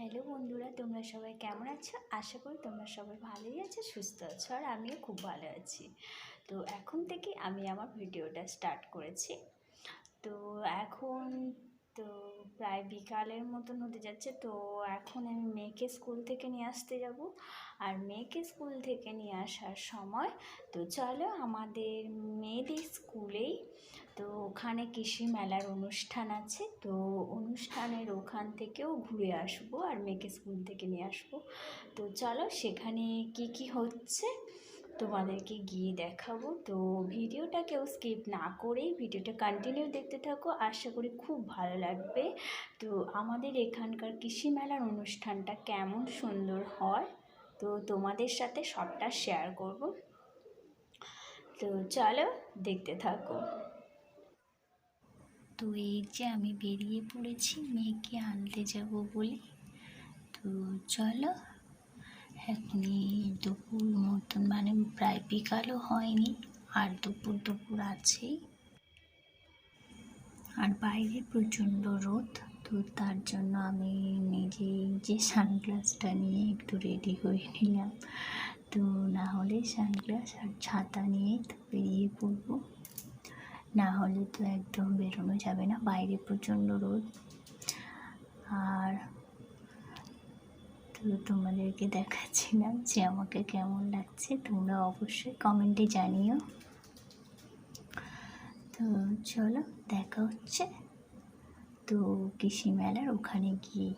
Hello বন্ধুরা, তোমরা সবাই কেমন আছো? আশা করি তোমরা সবাই ভালোই আছো, সুস্থ আছো, আর আমিও খুব ভালো আছি। তো এখন থেকে আমি আমার ভিডিওটা স্টার্ট করেছি। তো এখন তো প্রায় বিকালের মতন হতে যাচ্ছে। তো এখন আমি মেয়েকে স্কুল থেকে নিয়ে আসতে যাব। আর মেয়েকে স্কুল থেকে নিয়ে আসার সময় তো চলো আমাদের মেয়েদের স্কুলেই তো ওখানে কৃষি মেলার অনুষ্ঠান আছে। তো অনুষ্ঠানের ওখান থেকেও ঘুরে আসব আর মেয়েকে স্কুল থেকে নিয়ে আসব। তো চলো সেখানে কি কি হচ্ছে? তোমাদেরকে গিয়ে দেখাবো। তো ভিডিওটা কেউ স্কিপ না করেই ভিডিওটা কন্টিনিউ দেখতে থাকো। আশা করি খুব ভালো লাগবে। তো আমাদের এখানকার কৃষি মেলার অনুষ্ঠানটা কেমন সুন্দর হয়, তো তোমাদের সাথে সবটা শেয়ার করব। তো চলো দেখতে থাকো। তো এই যে আমি বেরিয়ে পড়েছি, মেয়েকে আনতে যাব বলে। তো চলো, এখনই দুপুর বিকালও হয়নি, আর দুপুর দুপুর আছেই আর বাইরে প্রচণ্ড রোদ, তো তার জন্য আমি নিজেই যে সানগ্লাসটা নিয়ে একটু রেডি হয়ে নিলাম। তো না হলে সানগ্লাস আর ছাতা নিয়ে তো বেরিয়ে পড়ব। না হলে তো একদম বেরোনো যাবে না। বাইরে প্রচণ্ড রোদ আর তো তোমাদেরকে দেখাচ্ছিলাম যে আমাকে কেমন লাগছে। তোমরা অবশ্যই কমেন্টে জানিও। তো চলো, দেখা হচ্ছে তো কৃষি মেলার ওখানে গিয়ে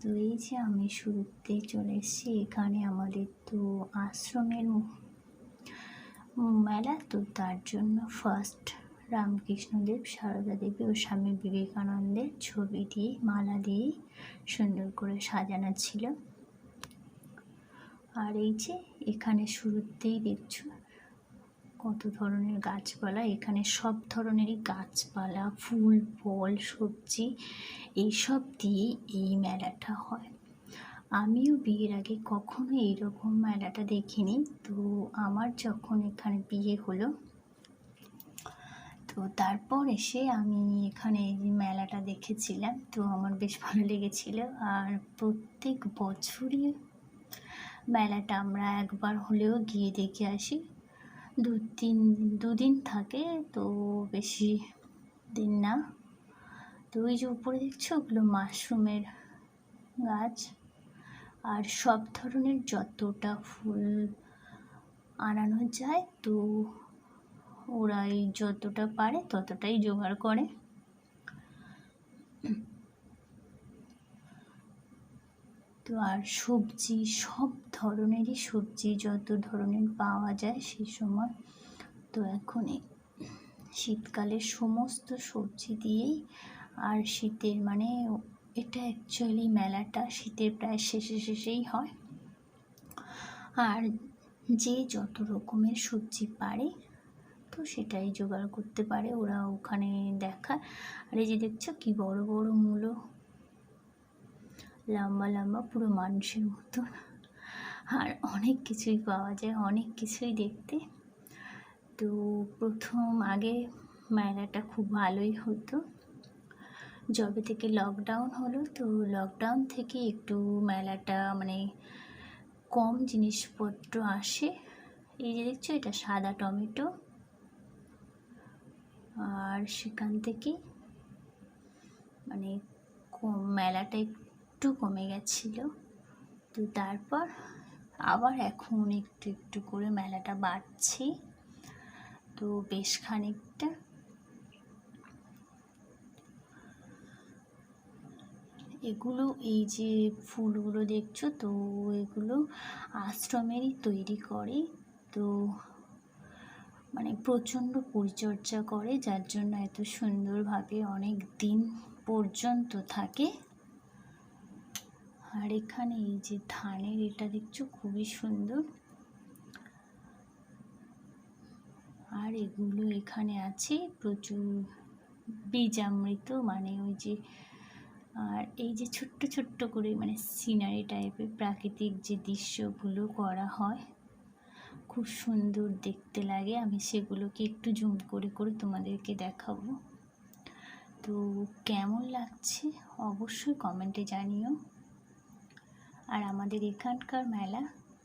তো এই যে আমি শুরুতে চলে এসেছি, এখানে আমাদের তো আশ্রমের মেলা, তো তার জন্য ফার্স্ট রামকৃষ্ণদেব, সারদা দেবী ও স্বামী বিবেকানন্দের ছবি দিয়ে, মালা দিয়ে সুন্দর করে সাজানো ছিল। আর এই যে এখানে শুরুতেই দেখছ কত ধরনের গাছপালা, এখানে সব ধরনেরই গাছপালা, ফুল, ফল, সবজি, এইসব দিয়ে এই মেলাটা হয়। আমিও বিয়ের আগে কখনো এইরকম মেলাটা দেখিনি। তো আমার যখন এখানে বিয়ে হলো তো তারপর এসে আমি এখানে মেলাটা দেখেছিলাম, তো আমার বেশ ভালো লেগেছিল। আর প্রত্যেক বছরই মেলাটা আমরা একবার হলেও গিয়ে দেখে আসি। দু তিন দুদিন থাকে, তো বেশি দিন না। তো ওই যে উপরে দেখছ ওগুলো মাশরুমের গাছ। আর সব ধরনের যতটা ফুল আনানো যায়, তো ওরা এই যতটা পারে ততটাই জোগাড় করে। তো আর সবজি, সব ধরনেরই সবজি যত ধরনের পাওয়া যায় সেই সময়। তো এখন শীতকালের সমস্ত সবজি দিয়েই আর শীতের মানে এটা অ্যাকচুয়ালি মেলাটা শীতের প্রায় শেষে শেষেই হয়। আর যে যত রকমের সবজি পারে সেটাই জোগাড় করতে পারে, ওরা ওখানে দেখায়। আর এই যে দেখছ কি বড় বড় মূলো। লম্বা লম্বা পুরো মানুষের মতো। আর অনেক কিছুই পাওয়া যায়, অনেক কিছুই দেখতে। তো প্রথম আগে মেলাটা খুব ভালোই হতো। যবে থেকে লকডাউন হলো, তো লকডাউন থেকে একটু মেলাটা মানে কম জিনিসপত্র আসে। এই যে দেখছ, এটা সাদা টমেটো। আর সেখান থেকে মানে মেলাটা একটু কমে গেছিল। তো তারপর আবার এখন একটু একটু করে মেলাটা বাড়ছে। তো বেশ খানিকটা এগুলো এই যে ফুলগুলো দেখছ তো এগুলো আশ্রমেরই তৈরি করে। তো মানে প্রচণ্ড পরিচর্যা করে, যার জন্য এত সুন্দরভাবে অনেক দিন পর্যন্ত থাকে। আর এখানে এই যে ধানের এটা দেখছ খুবই সুন্দর। আর এগুলো এখানে আছে, প্রচুর বীজামৃত মানে ওই যে, আর এই যে ছোট্ট ছোট্ট করে মানে সিনারি টাইপের প্রাকৃতিক যে দৃশ্যগুলো করা হয়। খুব সুন্দর দেখতে লাগে। আমি সেগুলোকে একটু জুম করে করে তোমাদেরকে দেখাবো। তো কেমন লাগছে অবশ্যই কমেন্টে জানিও। আর আমাদের এখানকার মেলা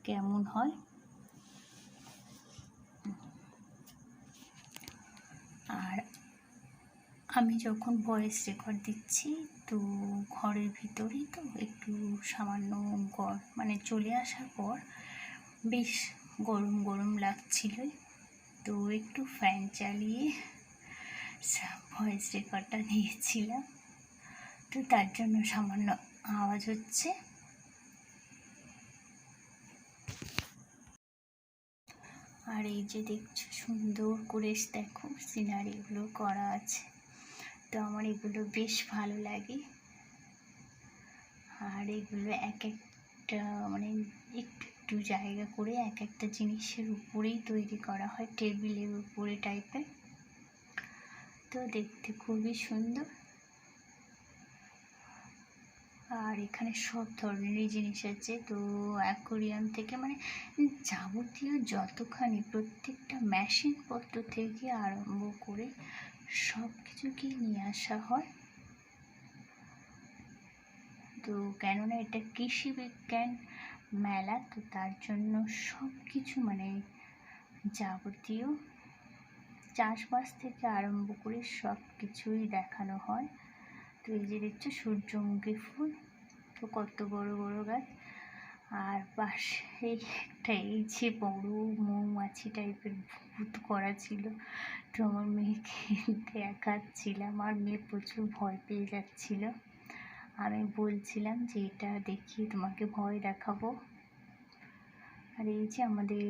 কেমন হয়? আর আমি যখন ভয়েস রেকর্ড দিচ্ছি, তো ঘরের ভিতরেই তো একটু সামান্য মানে চলে আসার পর বেশ গরম গরম লাগছিল। তো একটু ফ্যান চালিয়ে ভয়েস রেকর্ডটা দিয়েছিলাম। তো তার জন্য সামান্য আওয়াজ হচ্ছে। আর এই যে দেখছ, সুন্দর করে দেখো সিনারিগুলো করা আছে। তো আমার এগুলো বেশ ভালো লাগে। আর এগুলো এক একটা মানে একটু জায়গা করে এক একটা জিনিসের উপরেই তৈরি করা হয়, টেবিলের উপরে টাইপের। তো দেখতে খুবই সুন্দর। আর এখানে সব ধরনেরই জিনিস আছে। তো অ্যাকোরিয়াম থেকে মানে যাবতীয় যতখানি প্রত্যেকটা মেশিনপত্র থেকে আরম্ভ করে সব কিছুকেই নিয়ে আসা হয়। তো কেননা এটা কৃষি বিজ্ঞান মেলা, তো তার জন্য সব কিছু মানে যাবতীয় চাষবাস থেকে আরম্ভ করে সব কিছুই দেখানো হয়। তো এই যে দেখছ, সূর্যমুখী ফুল, তো কত বড় বড় গাছ। আর পাশে একটা এই যে বড় মৌমাছি টাইপের ভূত করা ছিল, তো আমার মেয়েকে দেখাচ্ছিলাম। আর মেয়ে প্রচুর ভয় পেয়ে যাচ্ছিল। আমি বলছিলাম যে এটা দেখিয়ে তোমাকে ভয় দেখাবো। আর এই যে আমাদের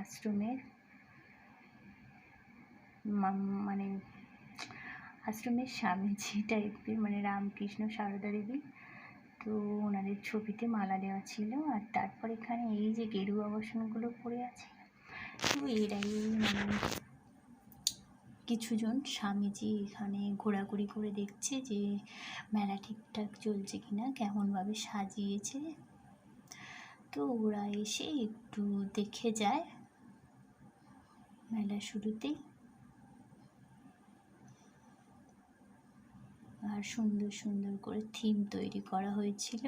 আশ্রমের মানে আশ্রমের স্বামীজি টাইপের মানে রামকৃষ্ণ সারদা দেবী, তো ওনাদের ছবিতে মালা দেওয়া ছিল। আর তারপর এখানে এই যে গেরুয়া বাসনগুলো পড়ে আছে, তো এরাই মানে কিছুজন স্বামীজি এখানে ঘোরাঘুরি করে দেখছে যে মেলা ঠিকঠাক চলছে কিনা, কেমনভাবে সাজিয়েছে। তো ওরা এসে একটু দেখে যায় মেলা শুরুতেই। আর সুন্দর সুন্দর করে থিম তৈরি করা হয়েছিল।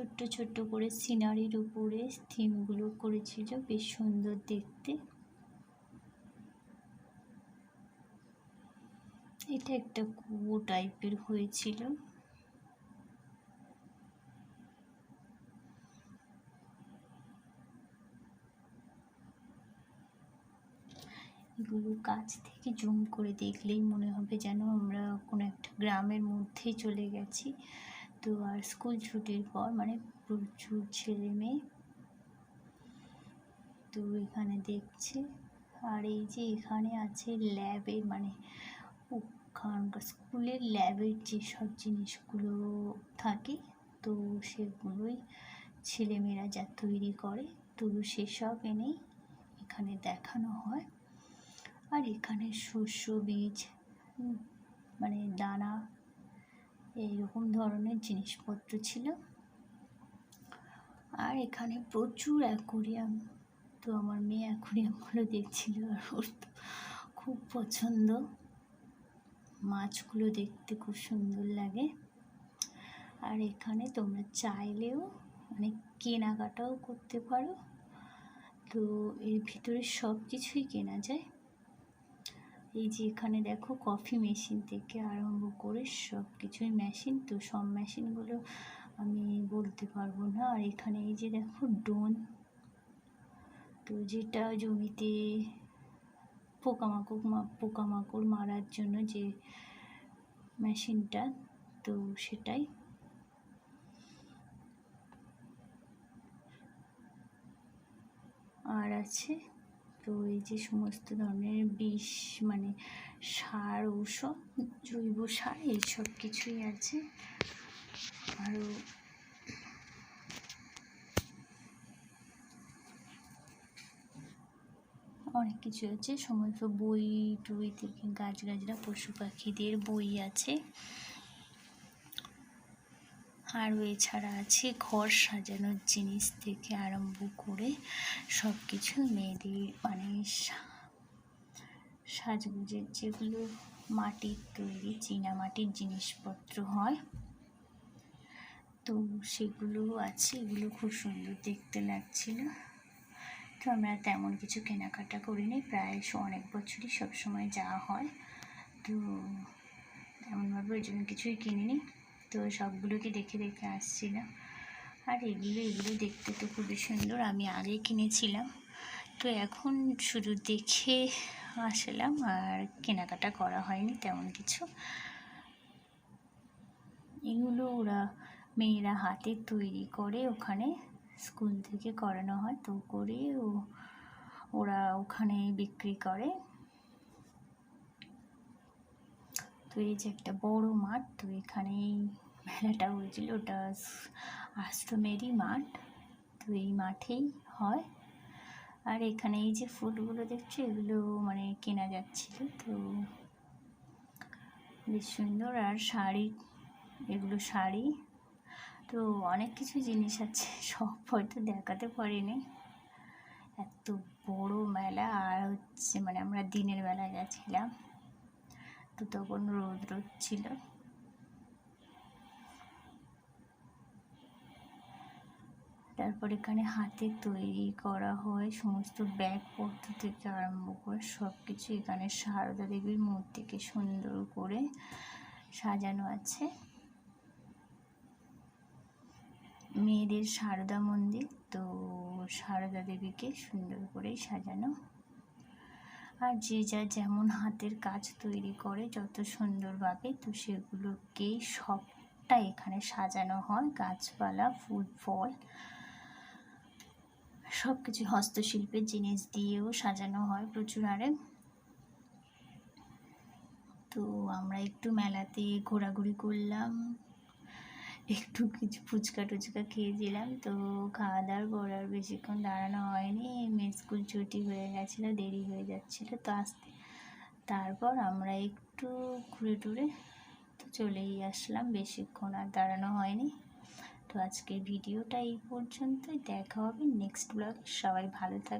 ছোট্ট ছোট্ট করে সিনারির উপরে থিমগুলো করেছিল, বেশ সুন্দর দেখতে। এটা একটা কুয়ো টাইপের হয়েছিল। এগুলো কাছ থেকে জুম করে দেখলেই মনে হবে যেন আমরা কোনো একটা গ্রামের মধ্যেই চলে গেছি। তো আর স্কুল ছুটির পর মানে প্রচুর ছেলে মেয়ে। তো এখানে দেখছে, আর এই যে এখানে আছে ল্যাবে মানে ওখানকার স্কুলের ল্যাবের যেসব জিনিসগুলো থাকে, তো সেগুলোই ছেলেমেয়েরা যা তৈরি করে, তো সেসব এনেই এখানে দেখানো হয়। আর এখানে শস্য বীজ মানে দানা এইরকম ধরনের জিনিসপত্র ছিল। আর এখানে প্রচুর অ্যাকোরিয়াম। তো আমার মেয়ে অ্যাকোরিয়ামগুলো দেখছিল আর ওর তো খুব পছন্দ। মাছগুলো দেখতে খুব সুন্দর লাগে। আর এখানে তোমরা চাইলেও মানে কেনাকাটাও করতে পারো। তো এর ভিতরে সব কিছুই কেনা যায়। এই যে এখানে দেখো কফি মেশিন থেকে আরম্ভ করে সব কিছুই মেশিন তো সব মেশিনগুলো আমি বলতে পারব না। আর এখানে এই যে দেখো ডোন তো যেটা জমিতে পোকামাকড় পোকামাকড় মারার জন্য যে মেশিনটা তো সেটাই। আর আছে তো এই যে সমস্ত ধরনের বিষ মানে সার, ঔষধ, জৈব সার, এইসব কিছুই আছে। আরও অনেক কিছু আছে। সমস্ত বই টই থেকে গাছগাছরা পশু পাখিদের বই আছে। আর এছাড়া আছে ঘর সাজানোর জিনিস থেকে আরম্ভ করে সব কিছু মেয়েদের মানে সাজগুজের যেগুলো মাটির তৈরি, চীনা মাটির জিনিসপত্র হয়। তো সেগুলো আছে, এগুলো খুব সুন্দর দেখতে লাগছিল। তো আমরা তেমন কিছু কেনাকাটা করিনি প্রায় অনেক বছরই সবসময় যাওয়া হয়। তো তেমনভাবে ওই জন্য কিছুই কিনিনি। তো সবগুলোকে দেখে দেখে আসছিলাম। আর এগুলো এগুলো দেখতে তো খুবই সুন্দর, আমি আগে কিনেছিলাম। তো এখন শুধু দেখে আসলাম, আর কেনাকাটা করা হয়নি তেমন কিছু। এগুলো ওরা মেয়েরা হাতে তৈরি করে ওখানে, স্কুল থেকে করানো হয়, তো করে ও- ওরা ওখানে বিক্রি করে। যে একটা বড় মাঠ, তো এখানেই মেলাটা হয়েছিল। ওটা আশ্রমেরই মাঠ, তো এই মাঠেই হয়। আর এখানে এই যে ফুলগুলো দেখছ, এগুলো মানে কেনা যাচ্ছিল, তো বেশ সুন্দর। আর শাড়ি, এগুলো শাড়ি, তো অনেক কিছু জিনিস আছে, সব হয়তো দেখাতে পারিনি। এত বড় মেলা, আর হচ্ছে মানে আমরা দিনের বেলা গেছিলাম। তো তখন রোদ রোদ ছিল। তারপর এখানে হাতে তৈরি করা হয় সমস্ত ব্যাগপত্র থেকে আরম্ভ করে সব কিছু এখানে সারদা দেবীর মূর্তিকে সুন্দর করে সাজানো আছে। মেয়েদের সারদা মন্দির, তো সারদা দেবীকে সুন্দর করে সাজানো আর যে যা যেমন হাতের কাজ তৈরি করে, যত সুন্দরভাবে তো সেগুলোকেই সবটা এখানে সাজানো হয়। গাছপালা, ফুল, ফল সব কিছু হস্তশিল্পের জিনিস দিয়েও সাজানো হয় প্রচুর আরে তো আমরা একটু মেলাতে ঘোরাঘুরি করলাম। একটু কিছু ফুচকা টুচকা খেয়েছিলাম, তো খাওয়া দাওয়ার পর আর বেশিক্ষণ দাঁড়ানো হয়নি মেয়ে স্কুল ছুটি হয়ে গেছিল, দেরি হয়ে যাচ্ছিল, তো আসতে তারপর আমরা একটু ঘুরে টুরে তো চলেই আসলাম, বেশিক্ষণ আর দাঁড়ানো হয়নি, তো আজকের ভিডিওটা এই পর্যন্তই, দেখা হবে নেক্সট ব্লগে সবাই ভালো থাকবে